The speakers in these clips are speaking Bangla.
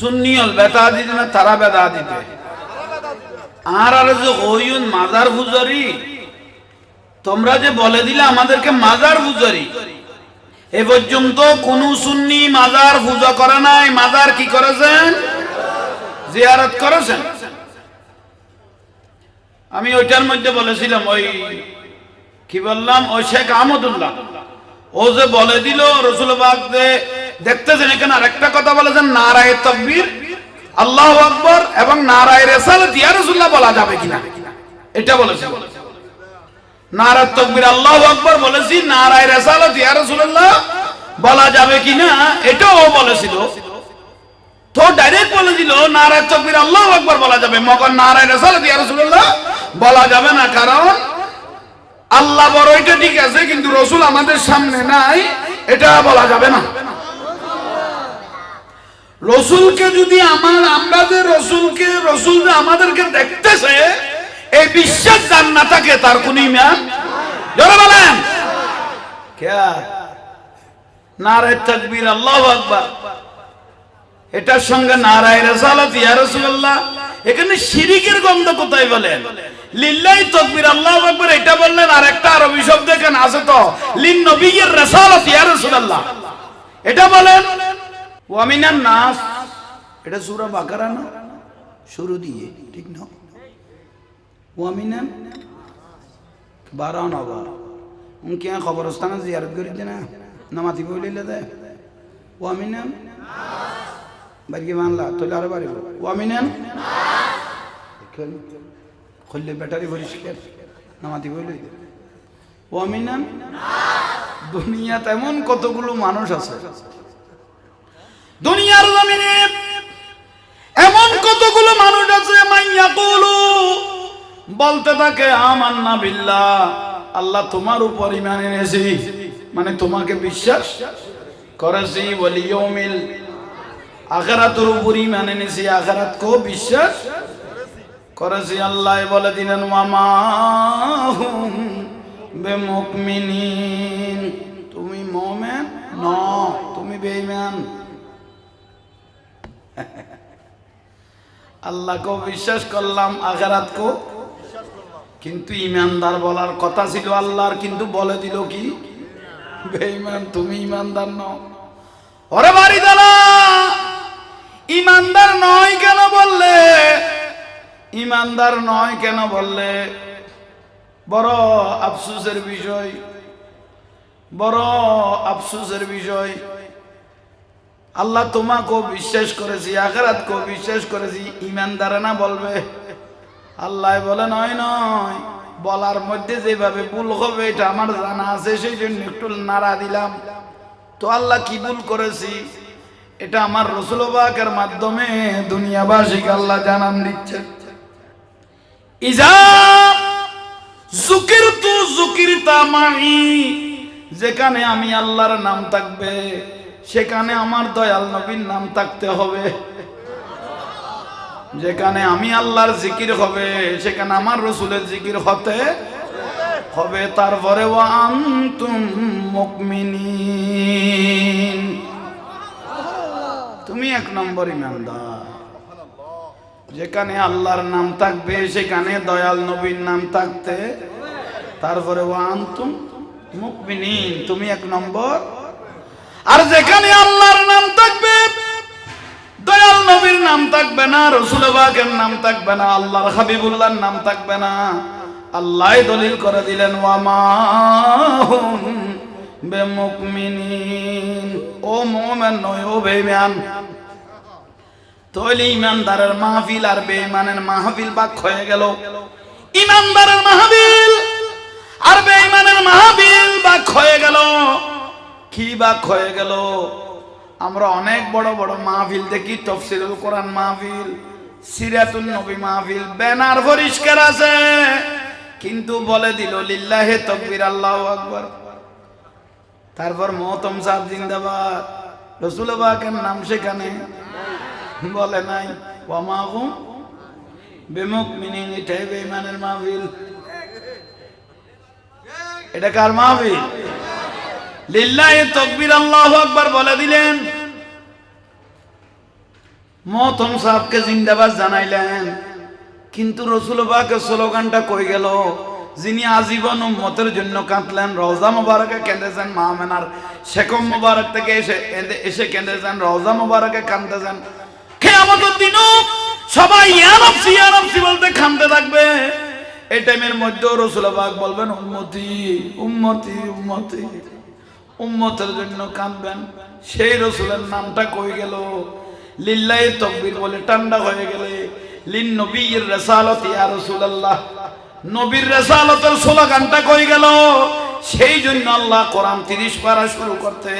সুন্নিয়ল বেতা দিতে না তারা বেদা দিতে আর আর যে হইউন মাজার ফুজারি তোমরা যে বলে দিলে আমাদেরকে মাজার ফুজারি এ পর্যন্ত কোন সুন্নি মাজার পূজা করে নাই, মাজার কি করেছেন? জিয়ারত করেছেন। আমি ওইটার মধ্যে বলেছিলাম, ওই কি বললাম? ওই শেখ আহমদুল্লাহ। ও যে বলে দিল রসুলবাগ যে দেখতেছেন এখানে আরেকটা কথা বলেছেন, নারায় তকবীর। আল্লাহ আকবর এবং নারায় রেসালত, ইয়া রসুল্লাহ বলা যাবে কিনা? এটা বলেছে। নারায় আল্লাহ আকবর বলেছি, নারায় রেসালত, ইয়া রসুল্লাহ বলা যাবে কিনা? বলেছিল। তো ডাইরেক্ট বলেছিল নারায় তকবীর আল্লাহ আকবর বলা যাবে মগর নারায় রেসালত, ইয়া রসুল্লাহ বলা যাবে না, কারণ আল্লাহ বড় এটা ঠিক আছে, কিন্তু রসুল আমাদের সামনে নাই, এটা বলা যাবে না। রসুলকে যদি আমার, আমরা যে রসুলকে, রসুল যে আমাদেরকে দেখতেছে, এই বিশ্বাস যার না থাকে, তার কোন এটার সঙ্গে নারায় রেসালত, ইয়া রাসূলুল্লাহ। এখানে শিরিকের গন্ধ কোথায় বলেন? লিল্লাই তাকবীর, আল্লাহু আকবার, এটা বললেন আর একটা আরবি শব্দ এখানে আছে তো। লিন নবিয়্যির রেসালত, ইয়া রাসূলুল্লাহ। এটা বলেন ওয়ামিনান নাস। এটা সূরা বাকারা না? শুরু দিয়ে, ঠিক না? ওয়ামিনান বারো নবার উনকে খবরস্থানে জিয়ারত করেছে না নামাতি বইলে দেয় ওয়ামিনান মানলা তোলে আরও বাড়িব। ওয়ামিনান খুললে ব্যাটারি পরিষ্কার নামাতি ওয়ামিনান দুনিয়াতে এমন কতগুলো মানুষ আছে। দুনিয়ার জমিনে এমন কতগুলো মানুষ আছে মাইয়া কুলু বলতে থাকে, আমান্না বিল্লাহ, আল্লাহ তোমার উপর ইমান এনেছি। মানে তোমাকে বিশ্বাস করেছি ওয়ালিয়মিল আখারাতের উপর ইমান এনেছি আখারাত কো বিশ্বাস করেছি। আল্লাহ বলে দিলেন মামা বেমুকমিনিন তুমি মোমেন ন, তুমি বেঈমান। আল্লাহকেও বিশ্বাস করলাম, আখারাতকেও। কিন্তু ইমানদার বলার কথা ছিল আল্লাহর, কিন্তু বলে দিল কি? বেঈমান, তুমি ইমানদার ওরে বাড়ি ইমানদার নয় কেন বললে? ইমানদার নয় কেন বললে? বড় আফসুসের বিষয়, বড় আফসুসের বিষয়। আল্লাহ তোমাকেও বিশ্বাস করেছি, আখেরাতকেও বিশ্বাস করেছি, ইমানদারে না বলবে? আল্লাহ বলে, নয় নয়, বলার মধ্যে যেভাবে ভুল হবে, এটা আমার জানা আছে সেই জন্য একটু নাড়া দিলাম। তো আল্লাহ কি ভুল করেছি? এটা আমার রসুলবাকের মাধ্যমে দুনিয়াবাসীকে আল্লাহ জানান দিচ্ছে। যেখানে আমি আল্লাহর নাম থাকবে, সেখানে আমার দয়াল নবীর নাম থাকতে হবে। যেখানে আমি আল্লাহর জিকির হবে, সেখানে আমার রসুলের জিকির হতে হবে। তারপরে ও আন্তুম মুকমিনিন। এক নম্বর ইমানদার। যেখানে আল্লাহর নাম থাকবে, সেখানে দয়াল নবীর নাম থাকতে। তারপরে ও আন্তুম মুকমিনিন তুমি এক নম্বর। আর যেখানে আল্লাহর নাম থাকবে, দয়াল নবীর নাম থাকবে না, রসুল বাগের নাম থাকবে না, আল্লাহর হাবিবুল্লাহর নাম থাকবে না। আল্লাহ দলিল করে দিলেন ওয়ামা বে বেমুকমিনিন ও মোমেন নয়, ও বেঈমান। তৈলি ইমানদারের মাহফিল আর বেঈমানের মাহফিল বাক হয়ে গেল। ইমানদারের মাহফিল আর বেঈমানের মাহফিল বাক হয়ে গেল। কি বাক হয়ে গেল? আমরা অনেক বড় বড় মাহফিল দেখি তফসিলুল কোরআন মাহফিল সিরাতুল নবী মাহফিল ব্যানার পরিষ্কার আছে কিন্তু বলে দিল লিল্লাহে তকবির আল্লাহু আকবার। তারপর মহতম সাহেব জিন্দাবাদ। রসুল বাকের নাম সেখানে। বলে নাই জানাইলেন। কিন্তু রসুল স্লোগানটা কই গেল? যিনি আজীবন উম্মতের জন্য কাঁদলেন, রওজা মোবারকে কেঁদেছেন মাহমেনার শেখম মোবারক থেকে এসে এসে কেঁদেছেন রওজা মোবারকে কাঁদতেছেন কেয়ামতের দিনও সবাই ইয়ানফসি ইয়ানফসি বলতে কাঁদতে থাকবে। এই টাইমের মধ্যেও রসুলাবাগ বলবেন, উম্মতি উম্মতি উম্মতি, উম্মতের জন্য কাঁদবেন। সেই রসুলের নামটা কই গেল? লিল্লাই তকবির বলে ঠান্ডা হয়ে গেলে লিন নবীর রেসালত, ইয়া রাসূলুল্লাহ। নবীর রেসালতের স্লোগানটা কই গেল? সেই জন্য আল্লাহ কোরআন 30 পারা শুরু করতে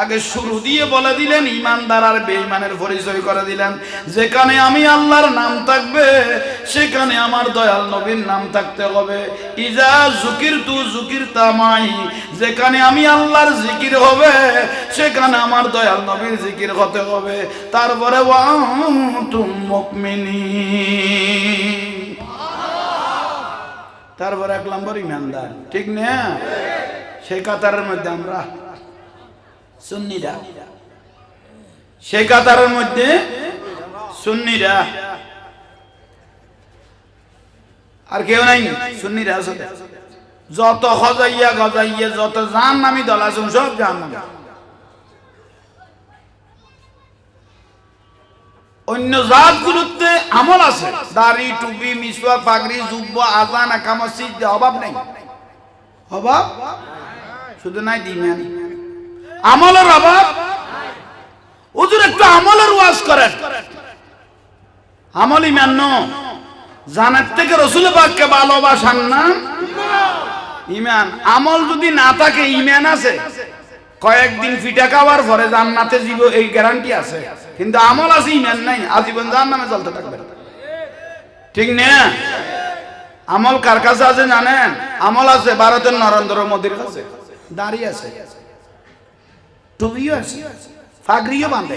আগে শুরু দিয়ে বলে দিলেন, ইমানদার আর বেঈমানের পরিচয় করে দিলেন। যেখানে আমি আল্লাহর নাম থাকবে, সেখানে আমার দয়াল নবীর নাম থাকতে হবে। ইজা জুকির তু জুকির তামাই যেখানে আমি আল্লাহর জিকির হবে, সেখানে আমার দয়াল নবীর জিকির হতে হবে। তারপরে মুকমিনী তারপর এক নম্বর ইমানদার, ঠিক না? সেই কাতারের মধ্যে আমরা সুন্নিরা। কাতারের মধ্যে সুন্নিরা। আর কেউ নাই সুন্নিরা যত হজাইয়া গজাইয়া, যত জান সব জান অন্য জাত গুলোতে আমল আছে। দাড়ি, টুপি মিসওয়াক পাগড়ি, জুব্ব, আজান একা মসজিদ অভাব নেই। অভাব? শুধু নাই দিমেন আমলের অভাব? ওদের একটু আমলের ওয়াজ করেন। আমল ইমান জানার থেকে রসুল পাককে ভালোবাসান না? ইমান। আমল যদি না থাকে, ইমান আছে। কয়েকদিন ফিটা খাওয়ার পরে জান্নাতে জীব, এই গ্যারান্টি আছে। কিন্তু আমল আছে, ইমান নাই। আজীবন জান্নামে চলতে থাকবে ঠিক না? আমল কার কাছে আছে জানেন? আমল আছে ভারতের নরেন্দ্র মোদীর কাছে। দাঁড়িয়ে আছে। টুপিও আছে। ফাগরিও বাঁধে।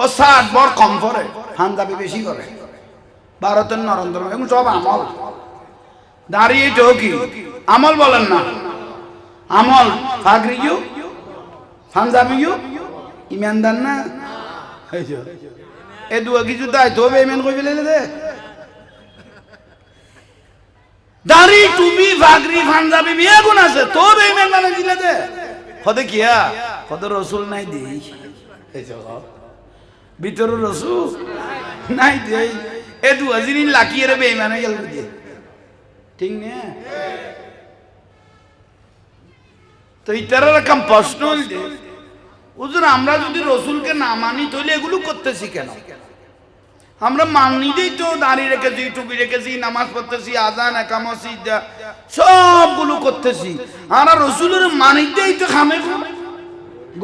ও ষাট বড় কম করে পাঞ্জাবি বেশি করে। ভারতের নরেন্দ্র মোদী, সব আমল। দাঁড়িয়ে তো কি আমল বলেন না। আমল ফাগরিও পাঞ্জাবিও ইমানদার না? এ দুয়া কিছু দায় তো বেইমান কই ফেলে দে। দাড়ি টুপি ফাগরি পাঞ্জাবি বিয়ে গুণ আছে তো বেইমান মানে দিলে দে। কদে কিয়া? কত রসুল নাই দেই। ভিতরে রসুল নাই দেই। এ দুয়া জিনিস লাকিয়ে রে বেইমান গেল দিয়ে ঠিক না? তো ইতার এরকম প্রশ্ন হুজুর, আমরা যদি রসুলকে না মানি, তাহলে এগুলো করতেছি কেন? আমরা মানিতেই তো দাঁড়িয়ে রেখেছি টুপি রেখেছি নামাজ পড়তেছি আজান একামসি সবগুলো করতেছি। আর রসুলের মানিতেই তো খামে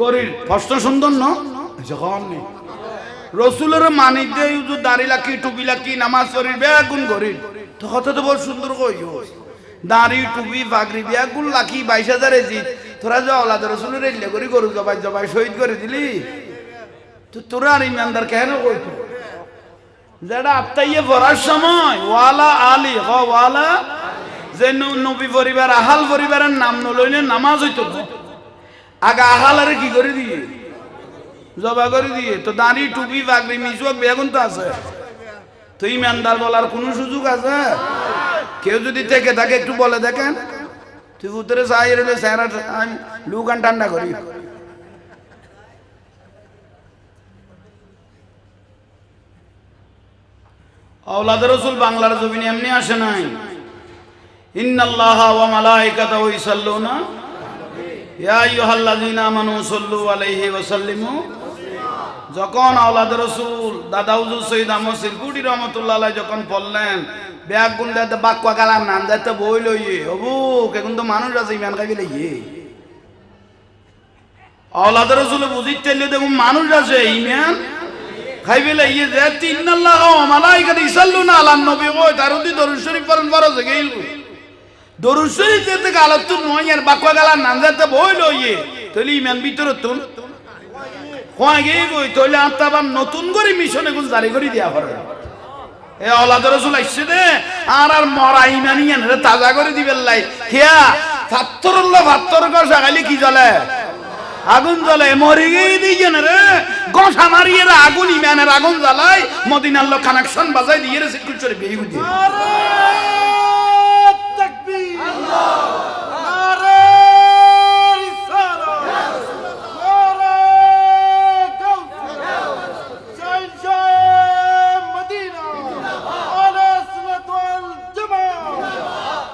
গরির প্রশ্ন সুন্দর ন? যখন নেই। রসুলের মানিতে দাড়ি লাকি টুপি লাকি নামাজ পড়ি বেগুন গরির তো কথা তো বল সুন্দর কইও দাড়ি টুপি পাগড়ি বেগুন লাকি বাইশ হাজার এজি তোরা যে অলাদ রসুলের এলে করি গরু জবাই জবাই শহীদ করে দিলি? তো তোরা আর ইমানদার কেন কইতো? যেটা আত্মাইয়ে পড়ার সময়, ওয়ালা আলী, হ ওয়ালা, যে নবী পরিবার, আহাল পরিবারের নাম নলইলে নামাজ হইতো। আগে আহালারে কি করে দিয়ে? জবা করে দিয়ে। তো দাঁড়ি, টুপি, পাগড়ি মিশুক বেগুন তো আছে। তো ইমানদার বলার কোনো সুযোগ আছে? কেউ যদি থেকে থাকে, একটু বলে দেখেন। তুই চাই রইলে স্যার লুকান ঠান্ডা করি। আওলাদ রসুল বাংলার জমিনে এমনি আসে নাই। ইন্নাল্লাহ ওয়া মালাইকাতাহু ইসাল্লুনা। ইয়া আইয়ুহাল্লাযীনা আমানু সাল্লু আলাইহি ওয়া সাল্লিমু। যখন আওলাদ রসুল দাদা হুজুর সৈয়দ আহমদ সিরকুটি রহমতুল্লাহ যখন পড়লেন ব্যাগ গুন্ডাতে বাক্কা গালার নাম যাতে বই লইয়ে হবু কে কিন্তু মানুষ আছে, ইমান খাইবে লইয়ে আওলাদ রসুল বুঝিতে দেখুন মানুষ আছে, ইমান খাইবে লইয়ে যে তিন্নাল্লাহ ওয়া মালাইকাতু ইসাল্লুনা আলান নবী কই তার উদি দরুদ শরীফ পড়েন বড় যে গেল দরুদ তাহলে ইমান ভিতরে তুন। কয় গিয়ে তইলে আত্মাবার নতুন করে মিশনে গুল জারি করে দিয়া পারে এ অলাদ রসুল আইসছে দে, আর আর মরা ইমানি রে তাজা করে দিবেন লাই। হিয়া ফাত্তরল্লা ফাত্তর কর সাগালি কি জ্বলে? আগুন জ্বলে মরে গিয়ে দিয়ে রে। গসা মারিয়ে রে আগুন ইমানের আগুন জ্বালাই মদিনার লোক কানেকশন বাজাই দিয়ে রে আলা সুন্নাত ওয়াল জামাত।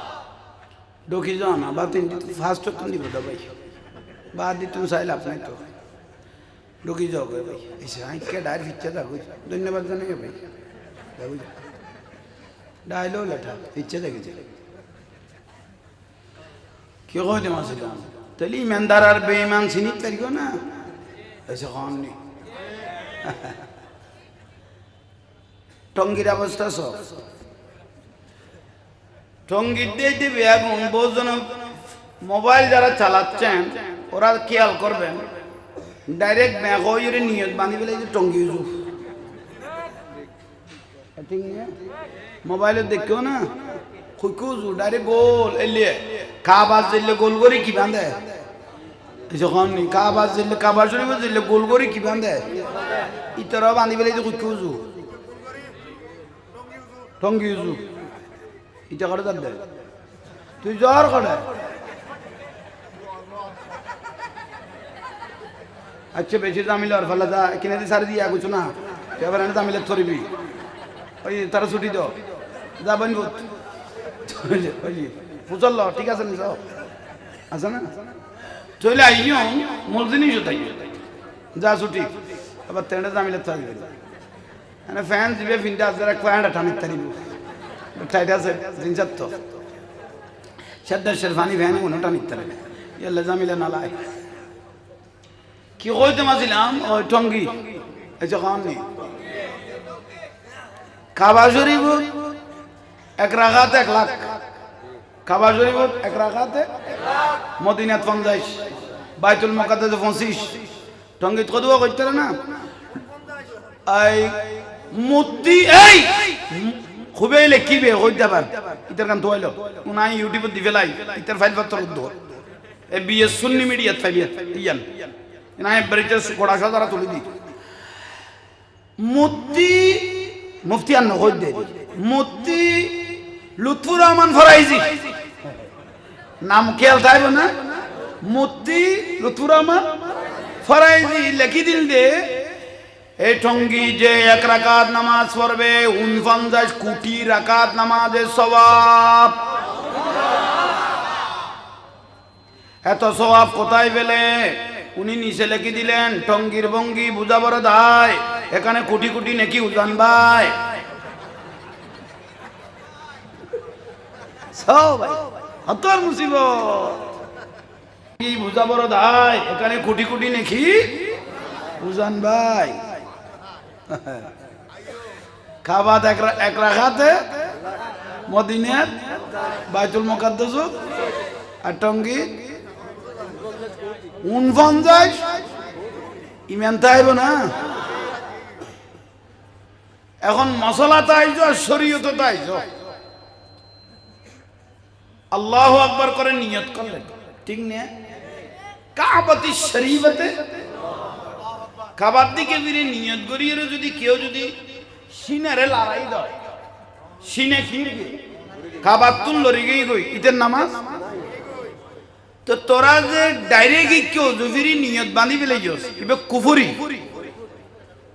ঢুকি যাও না বা তিন ফার্স্ট তো নিব দা ভাই বা দি তুমি চাইলে আপনার তো ঢুকি যাও গে ভাই আইকে ডায়ের ধন্যবাদ জানাই ভাই যাব ডাইলো লেঠা ফিচ্ছে দেখেছে কি কই দেম আসলাম তাহলে ইমানদার আর বেঈমান চিনিত পারিব না এসে কন নি টঙ্গির অবস্থা সব টঙ্গির দিয়ে দিবে এখন বহুজন মোবাইল যারা চালাচ্ছেন ওরা খেয়াল করবেন ডাইরেক্ট ব্যাগ হয়ে নিয়ত বাঁধি পেলে যে টঙ্গি নিয়ে মোবাইলে দেখেও না? খুঁকু উজু ডাইরেক্ট গোল এলিয়ে। কা বাজ দিলে গোল করে কি বাঁধে যখন কা বাজ দিলে কাবার শরীফ দিলে গোল করে কি বাঁধে ইতরাও বাঁধি পেলে যে উজু টঙ্গি উজু ইটা করে দেয় তুই জ্বর করে? আচ্ছা বেশি দামি লর ফেলা যা কিনে দি সারি দিয়া কিছু না, এবার এনে দামি লেখ ধরবি। ওই তারা ছুটি দাও যা বন বুত। ওই পুজল ঠিক আছে নি আছে না? চলে আইও, মূল জিনিস তাই। যা ছুটি আবার দামি লেখ ধরবি। মানে ফ্যান দিবে, ফিনটা আছে ফ্যানটা টানিত তারিব। টাইটা আছে জিনসার তো। সেদ্দার শেরফানি ভ্যান উনোটা নিতে পারে ইয়াল্লা জামিলে নালায় কি কইতে মাছিলাম ওই টঙ্গি। এই যে খাওয়াননি কাবা শরীফ, এক রাখাতে এক লাখ। কাবা শরীফ, এক রাখাতে মদিনাত পঞ্চাশ। বাইতুল মকাদ্দাসে পঁচিশ। টঙ্গিত কদুয়া করতে না? এই মূর্তি এই! খুবই লেখিবে হই যাবার ইতার কান তোয়াইল উনাই ইউটিউবে দিবে লাই ইতার ফাইল পত্র উদ্দ এ বিএস সুন্নি মিডিয়া ফাইল ইয়ান। ইনাই ব্রিটিশ গোড়া সাদারা তুলি দি। মুফতি মুফতি আর দে মুফতি লুৎফুর রহমান ফরাইজি। নাম খেয়াল থাকবে না? লুৎফুর রহমান ফরাইজি লেখি দিল দে এই টঙ্গি যে এক রাকাত নামাজ পড়বে উনপঞ্চাশ কোটি রাকাত নামাজের স্বভাব এত স্বভাব কোথায় পেলে? উনি নিচে লিখে দিলেন, টঙ্গির ভঙ্গি বুঝাবার দায়, এখানে কোটি কোটি নাকি উজান ভাই কি এখানে খাবাত এক বাইতুল মকাদ্দাস আর টঙ্গি উনপঞ্চাশ ইমান তাইব না। এখন মশলা তাইজ আর শরীয়ত তাইজ আল্লাহ আকবর করে নিয়ত করলেন ঠিক না? কাবাতি শরীফতে খাবার দিকে ফিরে নিয়ত করিয়ে যদি কেউ যদি সিনারে লড়াই দেয়, সিনে খিরবে খাবার তুল লড়ি গই ইতের নামাজ? তো তোরা যে ডাইরেক্ট কেউ জুফিরি নিয়ত বাঁধি পেলে এবার কুফুরি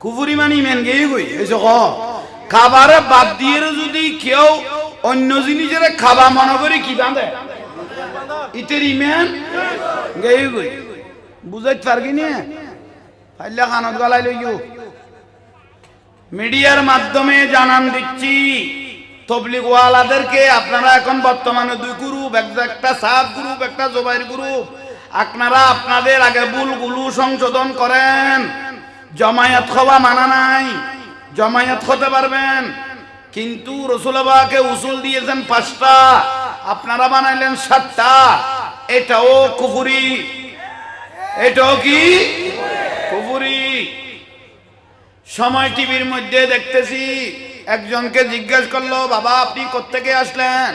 কুফুরি মানে ইমান গেই গই এসে ক খাবারে বাদ দিয়ে যদি কেউ অন্য জিনিসের খাবা মনে করে কি বাঁধে ইতের ইমান গেই গই বুঝাইতে পারবি না? ফাইলে খানত গলাই লইও মিডিয়ার মাধ্যমে জানান দিচ্ছি। তবলিগ ওয়ালাদেরকে আপনারা এখন বর্তমানে দুই গ্রুপ, এক- একটা সাত গ্রুপ, একটা জবাইর গ্রুপ। আপনারা আপনাদের আগে ভুলগুলো সংশোধন করেন। জমায়েত হওয়া মানা নাই। জমায়েত হতে পারবেন। কিন্তু রসুলবাকে উসুল দিয়েছেন পাঁচটা। আপনারা বানাইলেন সাতটা। এটাও কুফুরি। এটাও কি? কুফুরি। সময় টিভির মধ্যে দেখতেছি। একজনকে জিজ্ঞেস করল, বাবা, আপনি কোত্থেকে আসলেন?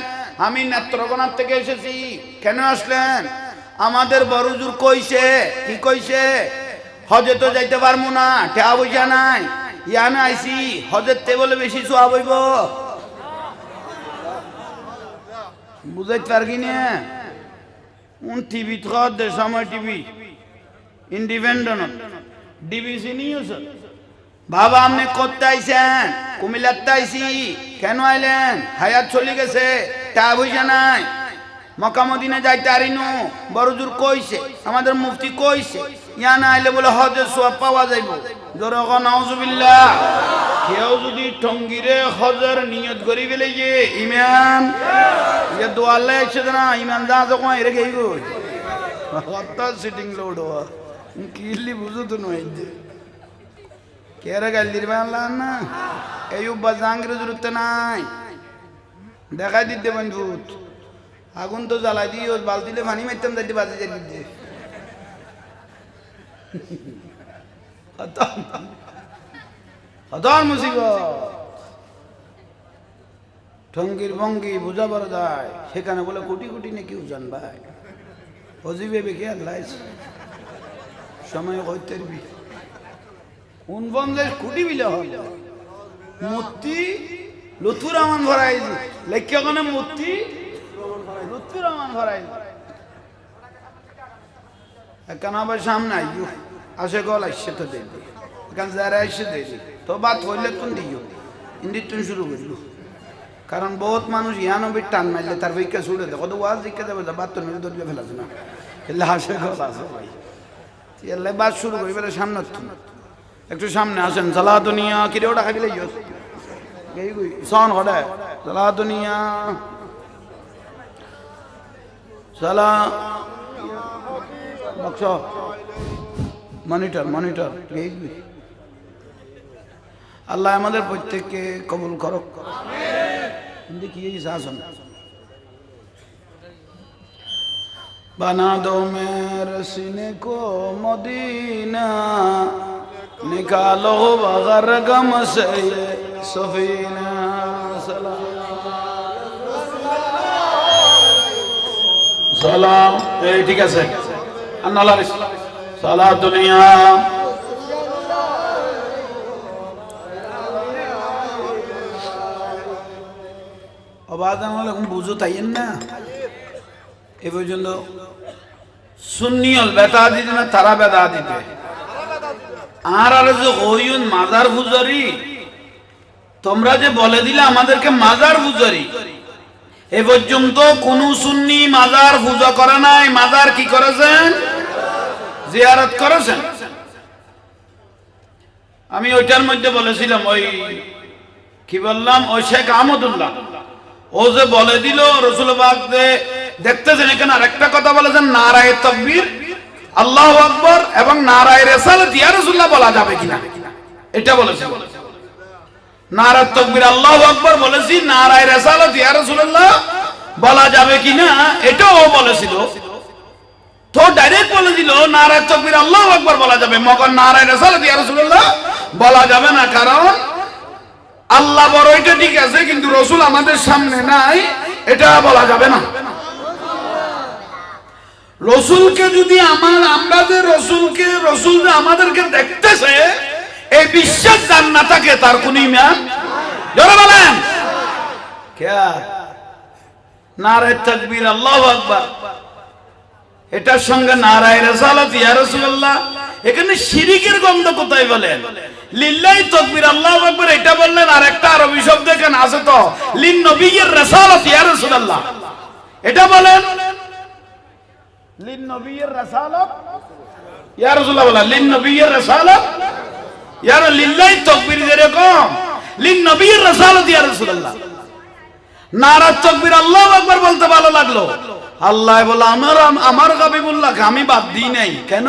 আমি নেত্রকোনার থেকে এসেছি। কেন আসলেন? আমাদের বড়জুর কইছে। কি কইছে? হজে তো যাইতে পারব না টেয়া পয়সা নাই। ইয়ানে আইছি, হজের তে বলে বেশি সোয়া বইব বুঝাইতে পারবি না? উন টিভি দে সময় টিভি? ইন্ডিপেন্ডেন্ট বাবা, আপনি করতে আইছেন? কুমিল্লাতে আইছি। কেন আইলেন? হায়াত চলে গেছে। টা বুঝে নাই। মকামদিনে যাইতে আরিনু। বড়জুর কইছে। আমাদের মুফতি কইছে। ইয়া না আইলে বলে হজের সোয়াব পাওয়া যাইব। জোরে নাউজুবিল্লাহ। কেউ যদি টঙ্গিরে হজের নিয়ত করি ফেলে যে ইমান? যে দোয়ালে এসে না ইমান যা যখন এরে গো কত সিটিং লোড হওয়া কিলি বুঝো তো নয়। কেরা গাল আল্লাহ না এই জরুরতে নাই দেখাই দিতে বন্ধুত আগুন তো জ্বালাই দিই ওই বালতিলে পানি মারতাম যাইতে বাজে যাই দিতে হতর মুসিবত ঠঙ্গির ভঙ্গি বোঝা বড় যায় সেখানে বলে কোটি কোটি নাকি উজান ভাই হজিবে বেখে আল্লাহ সময় হইতে উনপঞ্চাশ কোটি বিলে হল মূর্তি লুথুর আমান ভরাই মূর্তি? লুথুর আমান ভরাই এখানে আবার সামনে আইও আসে গল আসছে তো দেখবি এখান যারা আসছে তো বাদ হইলে তুন দিও ইন্দি তুন শুরু করল। কারণ বহুত মানুষ ইয়ানো বি টান মারলে তার বইকে ছুড়ে দেখো তো ওয়াজ দিকে যাবে বাদ তো মেরে ধরবে ফেলাছে না। হাসে গল আছে ভাই বাদ শুরু করি বেলে সামনে একটু সামনে আসেন জালা দুনিয়া কিরে ওটা খাইলে সন হডায় সালা দুনিয়া সালা বক্স, মনিটর মনিটর আল্লাহ আমাদের প্রত্যেককে কবুল করক। দেখি এই শাসন বানা دو میرے سینے کو مدینہ निकालो बगर गम से ये सफीना सलाम সালাম এই ঠিক আছে আল্লাহ সালা দুনিয়া অবাদান হলে এখন বুঝো তাইয়েন না এ পর্যন্ত সুন্নিয়ল বেতা দিতে না তারা বেদা দিতে তোমরা যে বলে দিলে আমাদেরকে মাজার পূজারি এ পর্যন্ত কোন সুন্নি মাজার পূজা করে নাই। মাজার কি করেছেন? জিয়ারত করেছেন। আমি ওইটার মধ্যে বলেছিলাম, ওই কি বললাম? ওই শেখ আহমদুল্লাহ। ও যে বলে দিল রসুলবাগ দেখতেছেন এখানে আরেকটা কথা বলেছেন, নারায় তকবীর। আল্লাহ আকবর এবং নারায় রসুল্লাহ বলা যাবে কিনা? এটা বলেছে। নারায় তকবীর আল্লাহ আকবর বলেছি, নারায় রসুল্লাহ বলা যাবে কিনা? এটাও বলেছিল। তো ডাইরেক্ট বলে দিল, নারায় তকবীর আল্লাহ আকবর বলা যাবে। মগর নারায় রেসালত ইয়া রসুল্লাহ বলা যাবে না, কারণ আল্লাহ বড় এটা ঠিক আছে, কিন্তু রসুল আমাদের সামনে নাই, এটা বলা যাবে না। রসুলকে যদি আমার, আমরা যে রসুলকে, রসুল আমাদেরকে দেখতেছে, এই বিশ্বাস যার না থাকে তার কোন ইমান জোরে বলেন। নারায় তাকবীর, আল্লাহ আকবার। এটার সঙ্গে নারায় রেসালত, ইয়া রাসূলুল্লাহ। এখানে শিরিকের গন্ধ কোথায় বলেন? লিল্লাই তকবীর, আল্লাহু আকবার, এটা বললেন আর একটা আরবি শব্দ এখানে আছে তো। লিন নবিয়্যির রেসালত, ইয়া রাসূলুল্লাহ। এটা বলেন লিন নবিয়্যির রেসালত রাসূলুল্লাহ বলেন লিন নবিয়্যির রেসালত লিল্লাই তকবীর যেরকম লিন নবিয়্যির রেসালত রাসূলুল্লাহ। নারাজ বলতে ভালো লাগল। বলে আমার আমার আমি বাদ দিই নাই। কেন?